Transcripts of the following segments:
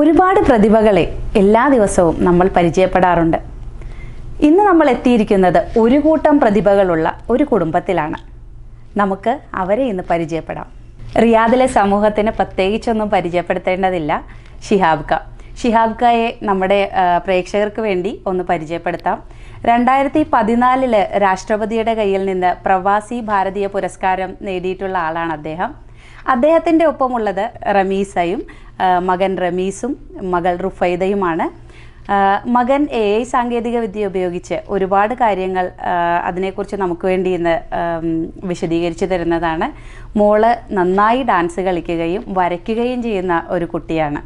ഒരുപാട് പ്രതിഭകളെ എല്ലാ ദിവസവും നമ്മൾ പരിചയപ്പെടാറുണ്ട്. ഇന്ന് നമ്മൾ എത്തിയിരിക്കുന്നത് ഒരു കൂട്ടം പ്രതിഭകളുള്ള ഒരു കുടുംബത്തിലാണ്. നമുക്ക് അവരെ ഇന്ന് പരിചയപ്പെടാം. റിയാദിലെ സമൂഹത്തിന് പ്രത്യേകിച്ചൊന്നും പരിചയപ്പെടുത്തേണ്ടതില്ല ഷിഹാബ്ക ഷിഹാബ്കയെ ഷിഹാബ് കയെ നമ്മുടെ പ്രേക്ഷകർക്ക് വേണ്ടി ഒന്ന് പരിചയപ്പെടുത്താം. രണ്ടായിരത്തി പതിനാലിൽ രാഷ്ട്രപതിയുടെ കയ്യിൽ നിന്ന് പ്രവാസി ഭാരതീയ പുരസ്കാരം നേടിയിട്ടുള്ള ആളാണ് അദ്ദേഹം. അദ്ദേഹത്തിന്റെ ഒപ്പമുള്ളത് റമീസയും മകൻ റമീസും മകൾ റുഫൈദയുമാണ്. മകൻ എ ഐ സാങ്കേതിക വിദ്യ ഉപയോഗിച്ച് ഒരുപാട് കാര്യങ്ങൾ അതിനെക്കുറിച്ച് നമുക്ക് വേണ്ടി ഇന്ന് വിശദീകരിച്ചു തരുന്നതാണ്. മോൾ നന്നായി ഡാൻസ് കളിക്കുകയും വരയ്ക്കുകയും ചെയ്യുന്ന ഒരു കുട്ടിയാണ്.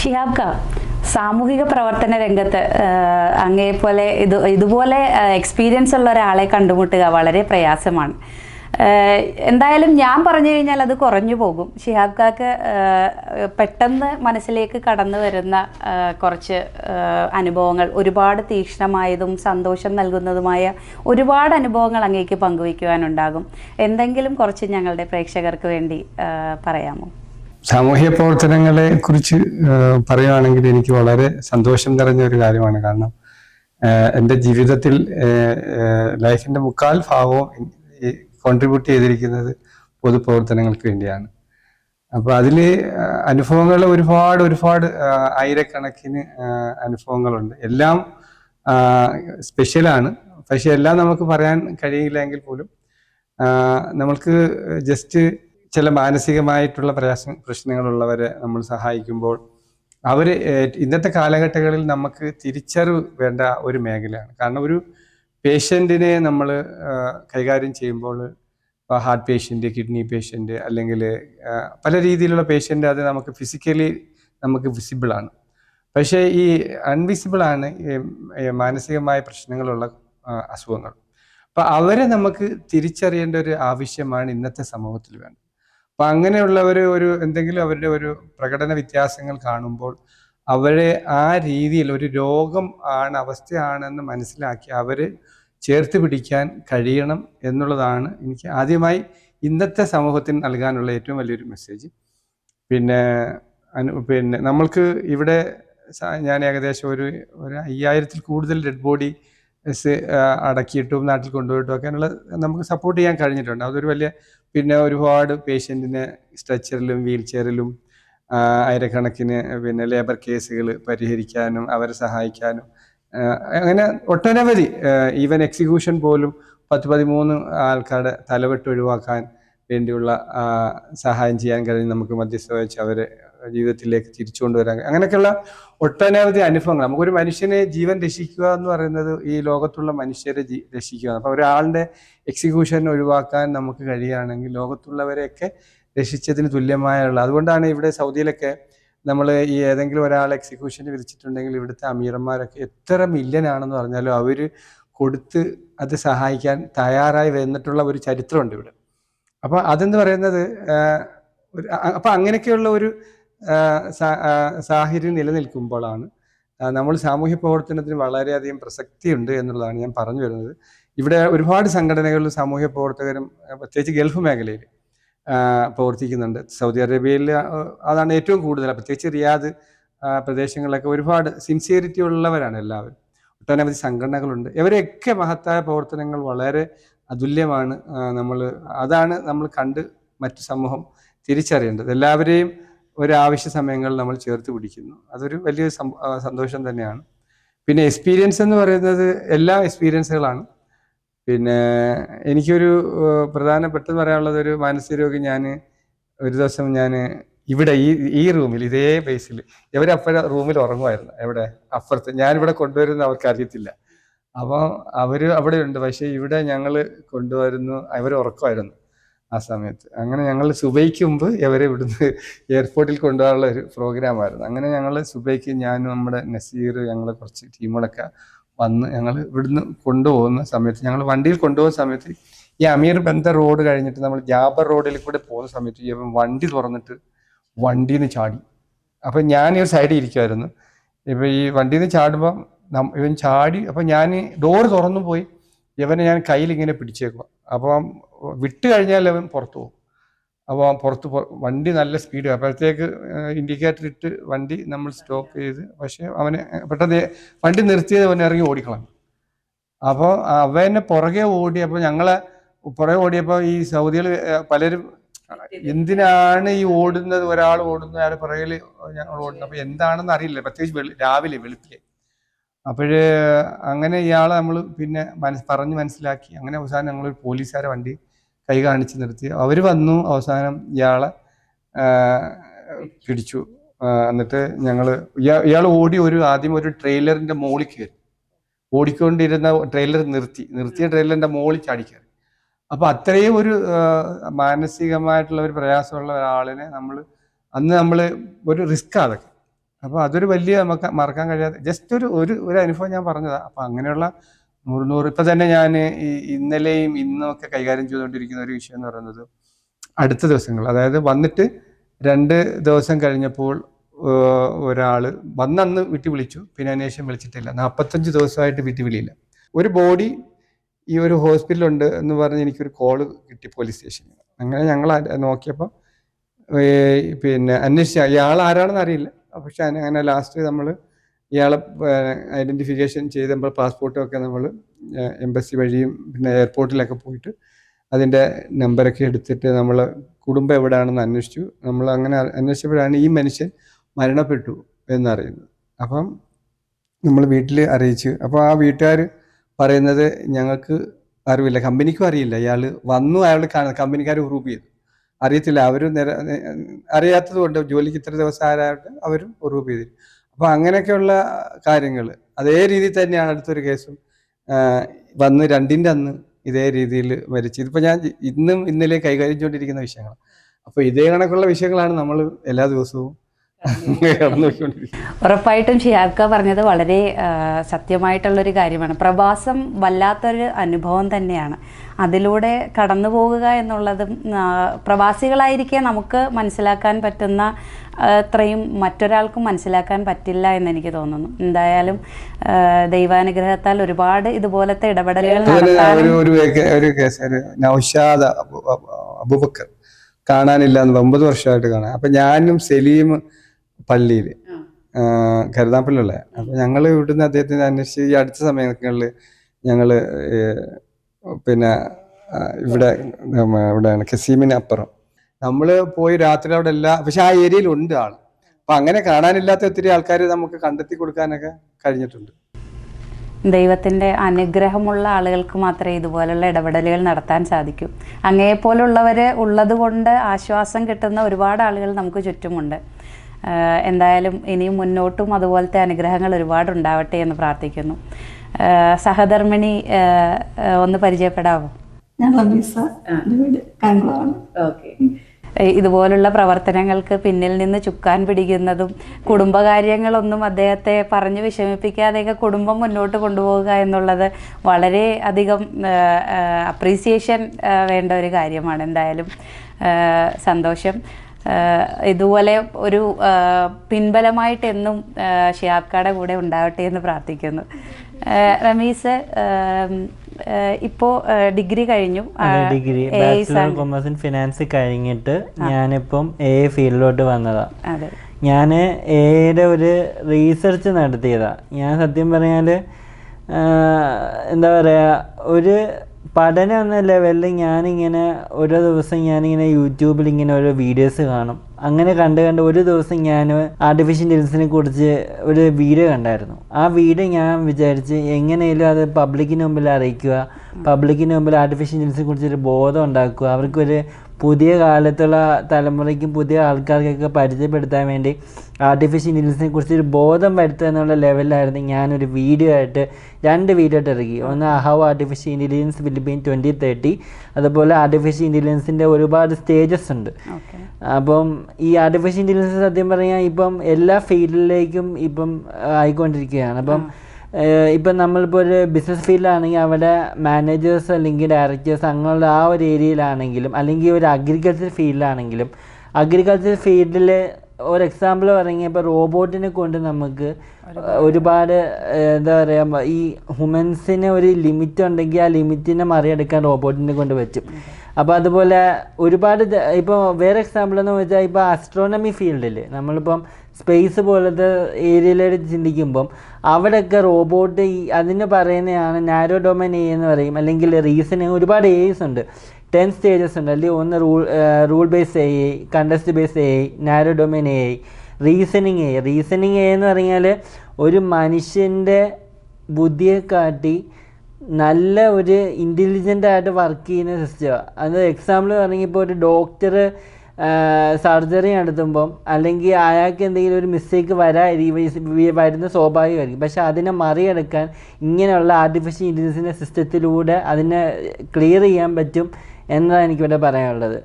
ഷിഹാബ് ക സാമൂഹിക പ്രവർത്തന രംഗത്ത് അങ്ങേപോലെ ഇത് ഇതുപോലെ എക്സ്പീരിയൻസ് ഉള്ള ഒരാളെ കണ്ടുമുട്ടുക വളരെ പ്രയാസമാണ്. എന്തായാലും ഞാൻ പറഞ്ഞു കഴിഞ്ഞാൽ അത് കുറഞ്ഞു പോകും. ഷിഹാബ് കാക്ക് പെട്ടെന്ന് മനസ്സിലേക്ക് കടന്നു വരുന്ന കുറച്ച് അനുഭവങ്ങൾ ഒരുപാട് തീക്ഷ്ണമായതും സന്തോഷം നൽകുന്നതുമായ ഒരുപാട് അനുഭവങ്ങൾ അങ്ങേക്ക് പങ്കുവയ്ക്കുവാനുണ്ടാകും. എന്തെങ്കിലും കുറച്ച് ഞങ്ങളുടെ പ്രേക്ഷകർക്ക് വേണ്ടി പറയാമോ? സാമൂഹ്യ പ്രവർത്തനങ്ങളെ കുറിച്ച് പറയുകയാണെങ്കിൽ എനിക്ക് വളരെ സന്തോഷം നിറഞ്ഞ ഒരു കാര്യമാണ്. കാരണം എന്റെ ജീവിതത്തിൽ ലൈഫിന്റെ മുക്കാൽ ഭാഗവും കോൺട്രിബ്യൂട്ട് ചെയ്തിരിക്കുന്നത് പൊതുപ്രവർത്തനങ്ങൾക്ക് വേണ്ടിയാണ്. അപ്പൊ അതിൽ ഏഹ് അനുഭവങ്ങൾ ഒരുപാട് ഒരുപാട് ആയിരക്കണക്കിന് അനുഭവങ്ങളുണ്ട്. എല്ലാം സ്പെഷ്യലാണ് പക്ഷെ എല്ലാം നമുക്ക് പറയാൻ കഴിയില്ല എങ്കിൽ പോലും നമ്മൾക്ക് ജസ്റ്റ് ചില മാനസികമായിട്ടുള്ള പ്രയാസ പ്രശ്നങ്ങളുള്ളവരെ നമ്മൾ സഹായിക്കുമ്പോൾ അവർ ഇന്നത്തെ കാലഘട്ടങ്ങളിൽ നമുക്ക് തിരിച്ചറിവ് വേണ്ട ഒരു മേഖലയാണ്. കാരണം ഒരു പേഷ്യന്റിനെ നമ്മൾ കൈകാര്യം ചെയ്യുമ്പോൾ ഇപ്പോൾ ഹാർട്ട് പേഷ്യന്റ് കിഡ്നി പേഷ്യന്റ് അല്ലെങ്കിൽ പല രീതിയിലുള്ള പേഷ്യന്റ് അത് നമുക്ക് ഫിസിക്കലി നമുക്ക് വിസിബിളാണ്. പക്ഷേ ഈ അൺവിസിബിളാണ് മാനസികമായ പ്രശ്നങ്ങളുള്ള അസുഖങ്ങൾ. അപ്പോൾ അവരെ നമുക്ക് തിരിച്ചറിയേണ്ട ഒരു ആവശ്യമാണ് ഇന്നത്തെ സമൂഹത്തിൽ വേണ്ടത്. അപ്പം അങ്ങനെയുള്ളവർ ഒരു എന്തെങ്കിലും അവരുടെ ഒരു പ്രകടന വ്യത്യാസങ്ങൾ കാണുമ്പോൾ അവരെ ആ രീതിയിൽ ഒരു രോഗം ആണ് അവസ്ഥയാണെന്ന് മനസ്സിലാക്കി അവർ ചേർത്ത് പിടിക്കാൻ കഴിയണം എന്നുള്ളതാണ് എനിക്ക് ആദ്യമായി ഇന്നത്തെ സമൂഹത്തിന് നൽകാനുള്ള ഏറ്റവും വലിയൊരു മെസ്സേജ് പിന്നെ പിന്നെ നമ്മൾക്ക് ഇവിടെ ഞാൻ ഏകദേശം ഒരു ഒരു അയ്യായിരത്തിൽ കൂടുതൽ ഡെഡ് ബോഡി അടക്കിയിട്ടും നാട്ടിൽ കൊണ്ടുപോയിട്ടും ഒക്കെയുള്ള നമുക്ക് സപ്പോർട്ട് ചെയ്യാൻ കഴിഞ്ഞിട്ടുണ്ട്. അതൊരു വലിയ പിന്നെ ഒരുപാട് പേഷ്യന്റിനെ സ്ട്രെച്ചറിലും വീൽ ചെയറിലും ആയിരക്കണക്കിന് പിന്നെ ലേബർ കേസുകൾ പരിഹരിക്കാനും അവരെ സഹായിക്കാനും അങ്ങനെ ഒട്ടനവധി ഈവൻ എക്സിക്യൂഷൻ പോലും പത്ത് പതിമൂന്ന് ആൾക്കാരുടെ തലവെട്ട് ഒഴിവാക്കാൻ വേണ്ടിയുള്ള സഹായം ചെയ്യാൻ കഴിഞ്ഞ് നമുക്ക് മധ്യസ്ഥ വഹിച്ച് അവരെ ജീവിതത്തിലേക്ക് തിരിച്ചു കൊണ്ടുവരാൻ അങ്ങനെയൊക്കെയുള്ള ഒട്ടനവധി അനുഭവങ്ങൾ. നമുക്കൊരു മനുഷ്യനെ ജീവൻ രക്ഷിക്കുക എന്ന് പറയുന്നത് ഈ ലോകത്തുള്ള മനുഷ്യരെ രക്ഷിക്കുക. അപ്പൊ ഒരാളുടെ എക്സിക്യൂഷൻ ഒഴിവാക്കാൻ നമുക്ക് കഴിയുകയാണെങ്കിൽ ലോകത്തുള്ളവരെയൊക്കെ രക്ഷിച്ചതിന് തുല്യമായുള്ള അതുകൊണ്ടാണ് ഇവിടെ സൗദിയിലൊക്കെ നമ്മൾ ഈ ഏതെങ്കിലും ഒരാൾ എക്സിക്യൂഷന് വിധിച്ചിട്ടുണ്ടെങ്കിൽ ഇവിടുത്തെ അമീറന്മാരൊക്കെ എത്ര മില്യൺ ആണെന്ന് പറഞ്ഞാലും അവർ കൊടുത്ത് അത് സഹായിക്കാൻ തയ്യാറായി വന്നിട്ടുള്ള ഒരു ചരിത്രമുണ്ട് ഇവിടെ. അപ്പോൾ അതെന്ന് പറയുന്നത്? ഒരു അപ്പം അങ്ങനെയൊക്കെയുള്ള ഒരു സാഹചര്യം നിലനിൽക്കുമ്പോഴാണ് നമ്മൾ സാമൂഹ്യ പ്രവർത്തനത്തിന് വളരെയധികം പ്രസക്തിയുണ്ട് എന്നുള്ളതാണ് ഞാൻ പറഞ്ഞു വരുന്നത്. ഇവിടെ ഒരുപാട് സംഘടനകളിലും സാമൂഹ്യ പ്രവർത്തകരും പ്രത്യേകിച്ച് ഗൾഫ് മേഖലയിൽ പ്രവർത്തിക്കുന്നുണ്ട്. സൗദി അറേബ്യയിൽ അതാണ് ഏറ്റവും കൂടുതൽ. പ്രത്യേകിച്ച് റിയാദ് പ്രദേശങ്ങളിലൊക്കെ ഒരുപാട് സിൻസിയറിറ്റി ഉള്ളവരാണ് എല്ലാവരും. ഒട്ടനവധി സംഘടനകളുണ്ട്. ഇവരെയൊക്കെ മഹത്തായ പ്രവർത്തനങ്ങൾ വളരെ അതുല്യമാണ് നമ്മൾ അതാണ് നമ്മൾ കണ്ട് മറ്റു സമൂഹം തിരിച്ചറിയേണ്ടത്. എല്ലാവരെയും ഒരു ആവശ്യ സമയങ്ങളിൽ നമ്മൾ ചേർത്ത് പിടിക്കുന്നു. അതൊരു വലിയ സന്തോഷം തന്നെയാണ്. പിന്നെ എക്സ്പീരിയൻസ് എന്ന് പറയുന്നത് എല്ലാ എക്സ്പീരിയൻസുകളാണ് പിന്നെ എനിക്കൊരു പ്രധാന പ്രധാനപ്പെട്ടത് പറയാനുള്ളത് ഒരു മാനസിക രോഗി ഞാൻ ഒരു ദിവസം ഞാൻ ഇവിടെ ഈ ഈ റൂമിൽ ഇതേ ബേസിൽ ഇവരപ്പോഴ റൂമിൽ ഉറങ്ങുമായിരുന്നു. എവിടെ? അപ്പുറത്ത്. ഞാനിവിടെ കൊണ്ടുവരുന്ന അവർക്ക് അറിയത്തില്ല അപ്പോൾ അവർ അവിടെ ഉണ്ട് പക്ഷേ ഇവിടെ ഞങ്ങൾ കൊണ്ടുവരുന്നു. അവർ ഉറക്കമായിരുന്നു ആ സമയത്ത്. അങ്ങനെ ഞങ്ങൾ സുബൈക്ക് മുമ്പ് ഇവരെ ഇവിടുന്ന് എയർപോർട്ടിൽ കൊണ്ടുപോകാനുള്ള ഒരു പ്രോഗ്രാമായിരുന്നു. അങ്ങനെ ഞങ്ങൾ സുബൈക്ക് ഞാനും നമ്മുടെ നസീർ ഞങ്ങൾ കുറച്ച് ടീമുകളൊക്കെ വന്ന് ഞങ്ങൾ ഇവിടുന്ന് കൊണ്ടുപോകുന്ന സമയത്ത് ഞങ്ങൾ വണ്ടിയിൽ കൊണ്ടുപോകുന്ന സമയത്ത് ഈ അമീർ ബന്ധ റോഡ് കഴിഞ്ഞിട്ട് നമ്മൾ ജാബർ റോഡിൽ കൂടെ പോകുന്ന സമയത്ത് വണ്ടി തുറന്നിട്ട് വണ്ടിയിൽ നിന്ന് ചാടി. അപ്പം ഞാൻ ഈ ഒരു സൈഡിൽ ഇരിക്കുമായിരുന്നു ഇപ്പൊ ഈ വണ്ടിയിൽ നിന്ന് ചാടുമ്പം ഇവൻ ചാടി അപ്പൊ ഞാൻ ഡോറ് തുറന്നു പോയി. ഇവനെ ഞാൻ കയ്യിൽ ഇങ്ങനെ പിടിച്ചേക്കുക അപ്പം വിട്ട് കഴിഞ്ഞാൽ അവൻ പുറത്തു പോകും. അപ്പോൾ പുറത്ത് വണ്ടി നല്ല സ്പീഡ് അപ്പോഴത്തേക്ക് ഇൻഡിക്കേറ്റർ ഇട്ട് വണ്ടി നമ്മൾ സ്റ്റോപ്പ് ചെയ്ത് പക്ഷേ അവന് പെട്ടെന്ന് വണ്ടി നിർത്തിയത് അവൻ ഇറങ്ങി ഓടിക്കളഞ്ഞു അപ്പോൾ അവനെ പുറകെ ഓടിയപ്പോൾ ഞങ്ങളെ പുറകെ ഓടിയപ്പോൾ ഈ സൗദികൾ പലരും എന്തിനാണ് ഈ ഓടുന്നത്? ഒരാൾ ഓടുന്നത് അയാൾ പുറകിൽ ഞങ്ങൾ ഓടുന്നത് അപ്പോൾ എന്താണെന്ന് അറിയില്ല. പ്രത്യേകിച്ച് വെളി രാവിലെ വെളുപ്പിലെ. അപ്പോഴ് അങ്ങനെ ഇയാളെ നമ്മൾ പിന്നെ മനസ് പറഞ്ഞ് മനസ്സിലാക്കി. അങ്ങനെ അവസാനം ഞങ്ങളൊരു പോലീസുകാരെ വണ്ടി കൈ കാണിച്ച് നിർത്തി. അവർ വന്നു. അവസാനം ഇയാളെ പിടിച്ചു. എന്നിട്ട് ഞങ്ങൾ ഇയാൾ ഓടി ഒരു ആദ്യം ഒരു ട്രെയിലറിന്റെ മുകളിൽ കയറി. ഓടിക്കൊണ്ടിരുന്ന ട്രെയിലർ നിർത്തി. നിർത്തിയ ട്രെയിലറിന്റെ മുകളിൽ ചാടി കയറി. അപ്പൊ അത്രയും ഒരു മാനസികമായിട്ടുള്ള ഒരു പ്രയാസമുള്ള ഒരാളിനെ നമ്മൾ അന്ന് നമ്മൾ ഒരു റിസ്ക് അതൊക്കെ. അപ്പൊ അതൊരു വലിയ നമുക്ക് മറക്കാൻ കഴിയാത്ത ജസ്റ്റ് ഒരു ഒരു ഒരു അനുഭവം ഞാൻ പറഞ്ഞതാണ് അപ്പൊ അങ്ങനെയുള്ള നൂറ് ഇപ്പൊ തന്നെ ഞാൻ ഈ ഇന്നലെയും ഇന്നും ഒക്കെ കൈകാര്യം ചെയ്തുകൊണ്ടിരിക്കുന്ന ഒരു വിഷയം എന്ന് പറയുന്നത് അടുത്ത ദിവസങ്ങൾ. അതായത് വന്നിട്ട് രണ്ട് ദിവസം കഴിഞ്ഞപ്പോൾ ഒരാൾ വന്നന്ന് വീട്ടിൽ വിളിച്ചു പിന്നെ അന്വേഷണം വിളിച്ചിട്ടില്ല. നാൽപ്പത്തഞ്ച് ദിവസമായിട്ട് വീട്ടിൽ വിളിയില്ല ഒരു ബോഡി ഈ ഒരു ഹോസ്പിറ്റലുണ്ട് എന്ന് പറഞ്ഞ് എനിക്കൊരു കോൾ കിട്ടി പോലീസ് സ്റ്റേഷനിൽ. അങ്ങനെ ഞങ്ങൾ നോക്കിയപ്പോൾ പിന്നെ അന്വേഷിച്ച ഇയാൾ ആരാണെന്ന് അറിയില്ല. പക്ഷെ അങ്ങനെ ലാസ്റ്റ് നമ്മൾ ഇയാളെ ഐഡന്റിഫിക്കേഷൻ ചെയ്ത് നമ്മൾ പാസ്പോർട്ടൊക്കെ നമ്മൾ എംബസി വഴിയും പിന്നെ എയർപോർട്ടിലൊക്കെ പോയിട്ട് അതിന്റെ നമ്പറൊക്കെ എടുത്തിട്ട് നമ്മൾ കുടുംബം എവിടെയാണെന്ന് അന്വേഷിച്ചു. നമ്മൾ അങ്ങനെ അന്വേഷിച്ചപ്പോഴാണ് ഈ മനുഷ്യൻ മരണപ്പെട്ടു എന്നറിയുന്നത്. അപ്പം നമ്മൾ വീട്ടിൽ അറിയിച്ചു അപ്പോൾ ആ വീട്ടുകാർ പറയുന്നത് ഞങ്ങൾക്ക് അറിവില്ല കമ്പനിക്കും അറിയില്ല. ഇയാൾ വന്നു അയാൾ കാണുന്നത് കമ്പനിക്കാർ പ്രൂവ് ചെയ്തു. അറിയത്തില്ല അവരും നിര അറിയാത്തത് കൊണ്ട് ജോലിക്ക് ഇത്ര ദിവസം ആരായിട്ട് അവരും പ്രൂവ് ചെയ്തു അപ്പോൾ അങ്ങനെയൊക്കെയുള്ള കാര്യങ്ങൾ അതേ രീതിയിൽ തന്നെയാണ് അടുത്തൊരു കേസും. വന്ന് രണ്ടിന്റെ അന്ന് ഇതേ രീതിയിൽ മരിച്ചു. ഇതിപ്പോൾ ഞാൻ ഇന്നും ഇന്നലെ കൈകാര്യം ചെയ്തുകൊണ്ടിരിക്കുന്ന വിഷയങ്ങളാണ്. അപ്പോൾ ഇതേ കണക്കുള്ള വിഷയങ്ങളാണ് നമ്മൾ എല്ലാ ദിവസവും ഉറപ്പായിട്ടും ഷിയാബ്ക പറഞ്ഞത് വളരെ സത്യമായിട്ടുള്ളൊരു കാര്യമാണ്. പ്രവാസം വല്ലാത്തൊരു അനുഭവം തന്നെയാണ്. അതിലൂടെ കടന്നു പോകുക എന്നുള്ളതും പ്രവാസികളായിരിക്കെ നമുക്ക് മനസ്സിലാക്കാൻ പറ്റുന്ന അത്രയും മറ്റൊരാൾക്കും മനസ്സിലാക്കാൻ പറ്റില്ല എന്ന് എനിക്ക് തോന്നുന്നു. എന്തായാലും ദൈവാനുഗ്രഹത്താൽ ഒരുപാട് ഇതുപോലത്തെ ഇടപെടലുകൾ ഒരു കേസ് നൗഷാദ് അബൂബക്കർ കാണാനില്ല എന്ന് ഒമ്പത് വർഷമായിട്ട് കാണാൻ. അപ്പൊ ഞാനും സലീം പള്ളിയിൽ കരുതാപ്പള്ളിയുള്ള അപ്പൊ ഞങ്ങൾ ഇവിടുന്ന് അദ്ദേഹത്തിന് അന്വേഷിച്ച് ഈ അടുത്ത സമയങ്ങളിൽ ഞങ്ങൾ പിന്നെ ഇവിടെ ഇവിടെയാണ് കസീമിന് അപ്പുറം. നമ്മൾ പോയി രാത്രി അവിടെ എല്ലാ പക്ഷെ ആ ഏരിയയിൽ ഉണ്ട് ആൾ അപ്പൊ അങ്ങനെ കാണാനില്ലാത്ത ഒത്തിരി ആൾക്കാർ നമുക്ക് കണ്ടെത്തി കൊടുക്കാനൊക്കെ കഴിഞ്ഞിട്ടുണ്ട്. ദൈവത്തിന്റെ അനുഗ്രഹമുള്ള ആളുകൾക്ക് മാത്രമേ ഇതുപോലുള്ള ഇടപെടലുകൾ നടത്താൻ സാധിക്കൂ. അങ്ങേപ്പോലുള്ളവർ ഉള്ളതുകൊണ്ട് ആശ്വാസം കിട്ടുന്ന ഒരുപാട് ആളുകൾ നമുക്ക് ചുറ്റുമുണ്ട്. എന്തായാലും ഇനിയും മുന്നോട്ടും അതുപോലത്തെ അനുഗ്രഹങ്ങൾ ഒരുപാട് ഉണ്ടാവട്ടെ എന്ന് പ്രാർത്ഥിക്കുന്നു. സഹധർമ്മിണി ഒന്ന് പരിചയപ്പെടാമോ ഞാൻ ഇതുപോലുള്ള പ്രവർത്തനങ്ങൾക്ക് പിന്നിൽ നിന്ന് ചുക്കാൻ പിടിക്കുന്നതും കുടുംബകാര്യങ്ങളൊന്നും അദ്ദേഹത്തെ പറഞ്ഞു വിഷമിപ്പിക്കാതെയൊക്കെ കുടുംബം മുന്നോട്ട് കൊണ്ടുപോകുക എന്നുള്ളത് വളരെ അധികം അപ്രീസിയേഷൻ വേണ്ട ഒരു കാര്യമാണ്. എന്തായാലും സന്തോഷം. ഇതുപോലെ ഒരു പിൻബലമായിട്ട് എന്നും ഷിയാബ്ക്കാടെ കൂടെ ഉണ്ടാവട്ടെ എന്ന് പ്രാർത്ഥിക്കുന്നു. റമീസ് ഇപ്പോൾ ഡിഗ്രി കഴിഞ്ഞു. Degree. Bachelor. Commerce in finance കഴിഞ്ഞിട്ട് ഞാനിപ്പം എ ഫീൽഡിലോട്ട് വന്നതാ. ഞാൻ എയുടെ ഒരു റീസെർച്ച് നടത്തിയതാ. ഞാൻ സത്യം പറഞ്ഞാൽ എന്താ പറയുക ഒരു പഠനം എന്ന ലെവലിൽ ഞാനിങ്ങനെ ഓരോ ദിവസം ഞാനിങ്ങനെ യൂട്യൂബിൽ ഇങ്ങനെ ഓരോ വീഡിയോസ് കാണും. അങ്ങനെ കണ്ട് കണ്ട് ഒരു ദിവസം ഞാൻ ആർട്ടിഫിഷ്യൽ ഇന്റലിജൻസിനെ കുറിച്ച് ഒരു വീഡിയോ കണ്ടായിരുന്നു. ആ വീഡിയോ ഞാൻ വിചാരിച്ച് എങ്ങനെയും അത് പബ്ലിക്കിന് മുമ്പിൽ അറിയിക്കുക പബ്ലിക്കിന് മുമ്പിൽ ആർട്ടിഫിഷ്യൽ ഇന്റലിജൻസിനെ കുറിച്ചൊരു ബോധം ഉണ്ടാക്കുക അവർക്കൊരു പുതിയ കാലത്തുള്ള തലമുറയ്ക്കും പുതിയ ആൾക്കാർക്കൊക്കെ പരിചയപ്പെടുത്താൻ വേണ്ടി ആർട്ടിഫിഷ്യൽ ഇന്റലിജൻസിനെ കുറിച്ച് ഒരു ബോധം വരുത്തുക എന്നുള്ള ലെവലിലായിരുന്നു ഞാനൊരു വീഡിയോ ആയിട്ട് രണ്ട് വീഡിയോ ആയിട്ട് ഇറക്കി. ഒന്ന് how artificial intelligence will be twenty thirty അതുപോലെ ആർട്ടിഫിഷ്യൽ ഇന്റലിജൻസിന്റെ ഒരുപാട് സ്റ്റേജസ് ഉണ്ട്. അപ്പം ഈ ആർട്ടിഫിഷ്യൽ ഇന്റലിജൻസ് സത്യം പറഞ്ഞാൽ ഇപ്പം എല്ലാ ഫീൽഡിലേക്കും ഇപ്പം ആയിക്കൊണ്ടിരിക്കുകയാണ്. അപ്പം ഇപ്പം നമ്മളിപ്പോൾ ഒരു ബിസിനസ് ഫീൽഡിലാണെങ്കിൽ അവിടെ മാനേജേഴ്സ് അല്ലെങ്കിൽ ഡയറക്ടേഴ്സ് അങ്ങനെയുള്ള ആ ഒരു ഏരിയയിലാണെങ്കിലും അല്ലെങ്കിൽ ഒരു അഗ്രികൾച്ചർ ഫീൽഡിലാണെങ്കിലും അഗ്രികൾച്ചർ ഫീൽഡിൽ ഒരു എക്സാമ്പിൾ പറയുക ഇപ്പോൾ റോബോട്ടിനെ കൊണ്ട് നമുക്ക് ഒരുപാട് എന്താ പറയുക ഈ ഹ്യൂമൻസിന് ഒരു ലിമിറ്റ് ഉണ്ടെങ്കിൽ ആ ലിമിറ്റിനെ മറികടക്കാൻ റോബോട്ടിനെ കൊണ്ട് പറ്റും. അപ്പോൾ അതുപോലെ ഒരുപാട് ഇപ്പോൾ വേറെ എക്സാമ്പിൾ എന്ന് വെച്ചാൽ ഇപ്പോൾ ആസ്ട്രോണമി ഫീൽഡിൽ നമ്മളിപ്പം സ്പേസ് പോലത്തെ ഏരിയയിലായിട്ട് ചിന്തിക്കുമ്പം അവിടെയൊക്കെ റോബോട്ട് അതിന് പറയുന്നതാണ് നാരോ ഡൊമൈൻ എ എന്ന് പറയും. അല്ലെങ്കിൽ റീസണിങ് ഒരുപാട് എസ് ഉണ്ട്. ടെൻ സ്റ്റേജസ് ഉണ്ട്. അല്ലെങ്കിൽ ഒന്ന് rule rule base A I context base A I narrow domain A I reasoning A reasoning A എന്ന് പറഞ്ഞാൽ ഒരു മനുഷ്യന്റെ ബുദ്ധിയെ കാട്ടി നല്ല ഒരു ഇന്റലിജന്റ് ആയിട്ട് വർക്ക് ചെയ്യുന്ന സിസ്റ്റമാണ് അത് എക്സാമ്പിൾ ഇപ്പോൾ ഒരു ഡോക്ടർ സർജറി നടത്തുമ്പം അല്ലെങ്കിൽ അയാൾക്ക് എന്തെങ്കിലും ഒരു മിസ്റ്റേക്ക് വരാതിരിക്കും വരുന്ന സ്വാഭാവികമായിരിക്കും. പക്ഷെ അതിനെ മറികടക്കാൻ ഇങ്ങനെയുള്ള ആർട്ടിഫിഷ്യൽ ഇന്റലിജൻസിന്റെ സിസ്റ്റത്തിലൂടെ അതിനെ ക്ലിയർ ചെയ്യാൻ പറ്റും എന്നതാണ് എനിക്കിവിടെ പറയാനുള്ളത്.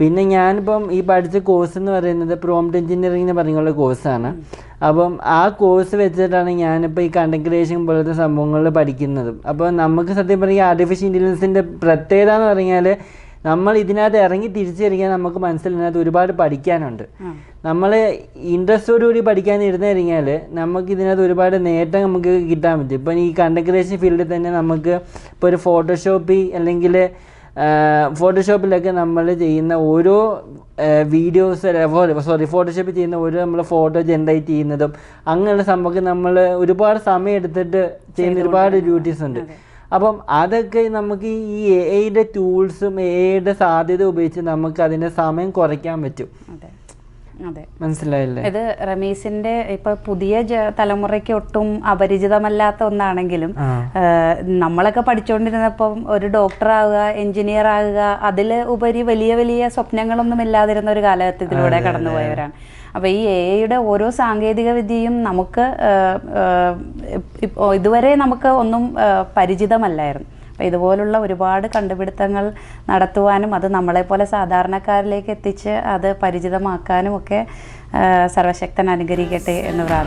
പിന്നെ ഞാനിപ്പം ഈ പഠിച്ച കോഴ്സ് എന്ന് പറയുന്നത് പ്രോംപ്റ്റ് എഞ്ചിനീയറിംഗ് എന്ന് പറഞ്ഞുള്ള കോഴ്സാണ് അപ്പം ആ കോഴ്സ് വെച്ചിട്ടാണ് ഞാനിപ്പോൾ ഈ കണ്ടന്റ് ക്രിയേഷൻ പോലത്തെ സംഭവങ്ങളിൽ പഠിക്കുന്നതും. അപ്പോൾ നമുക്ക് സത്യം പറയുക ആർട്ടിഫിഷ്യൽ ഇന്റലിജൻസിന്റെ പ്രത്യേകത എന്ന് പറഞ്ഞാൽ നമ്മൾ ഇതിനകത്ത് ഇറങ്ങി തിരിച്ചറിയാൻ നമുക്ക് മനസ്സിലിനകത്ത് ഒരുപാട് പഠിക്കാനുണ്ട്. നമ്മൾ ഇൻട്രസ്റ്റോടുകൂടി പഠിക്കാൻ ഇരുന്ന് കഴിഞ്ഞാൽ നമുക്ക് ഇതിനകത്ത് ഒരുപാട് നേട്ടം നമുക്ക് കിട്ടാൻ പറ്റും. ഇപ്പം ഈ കണ്ടന്റ് ക്രിയേഷൻ ഫീൽഡിൽ തന്നെ നമുക്ക് ഇപ്പോൾ ഒരു ഫോട്ടോഷോപ്പിൽ അല്ലെങ്കിൽ ഫോട്ടോഷോപ്പിലൊക്കെ നമ്മൾ ചെയ്യുന്ന ഓരോ വീഡിയോസ് സോറി ഫോട്ടോഷോപ്പ് ചെയ്യുന്ന ഓരോ നമ്മൾ ഫോട്ടോ ജനറേറ്റ് ചെയ്യുന്നതും അങ്ങനെയുള്ള സംഭവം നമ്മൾ ഒരുപാട് സമയം എടുത്തിട്ട് ചെയ്യുന്ന ഒരുപാട് ഡ്യൂട്ടീസ് ഉണ്ട്. അപ്പം അതൊക്കെ നമുക്ക് ഈ എ ഐയുടെ ടൂൾസും എ ഐയുടെ സാധ്യത ഉപയോഗിച്ച് നമുക്ക് അതിന്റെ സമയം കുറയ്ക്കാൻ പറ്റും. മനസ്സിലായില്ലേ? ഇത് റമീസിന്റെ ഇപ്പൊ പുതിയ തലമുറയ്ക്ക് ഒട്ടും അപരിചിതമല്ലാത്ത ഒന്നാണെങ്കിലും നമ്മളൊക്കെ പഠിച്ചുകൊണ്ടിരുന്നപ്പം ഒരു ഡോക്ടർ ആവുക എഞ്ചിനീയർ ആകുക അതിൽ ഉപരി വലിയ വലിയ സ്വപ്നങ്ങളൊന്നും ഇല്ലാതിരുന്ന ഒരു കാലഘട്ടത്തിലൂടെ കടന്നുപോയവരാണ്. അപ്പോൾ ഈ എയുടെ ഐയുടെ ഓരോ സാങ്കേതിക വിദ്യയും നമുക്ക് ഇതുവരെ നമുക്ക് ഒന്നും പരിചിതമല്ലായിരുന്നു. അപ്പോൾ ഇതുപോലുള്ള ഒരുപാട് കണ്ടുപിടുത്തങ്ങൾ നടത്തുവാനും അത് നമ്മളെപ്പോലെ സാധാരണക്കാരിലേക്ക് എത്തിച്ച് അത് പരിചിതമാക്കാനും ഒക്കെ സർവശക്തൻ അനുകരിക്കട്ടെ എന്ന് പ്രാർത്ഥിക്കുന്നു.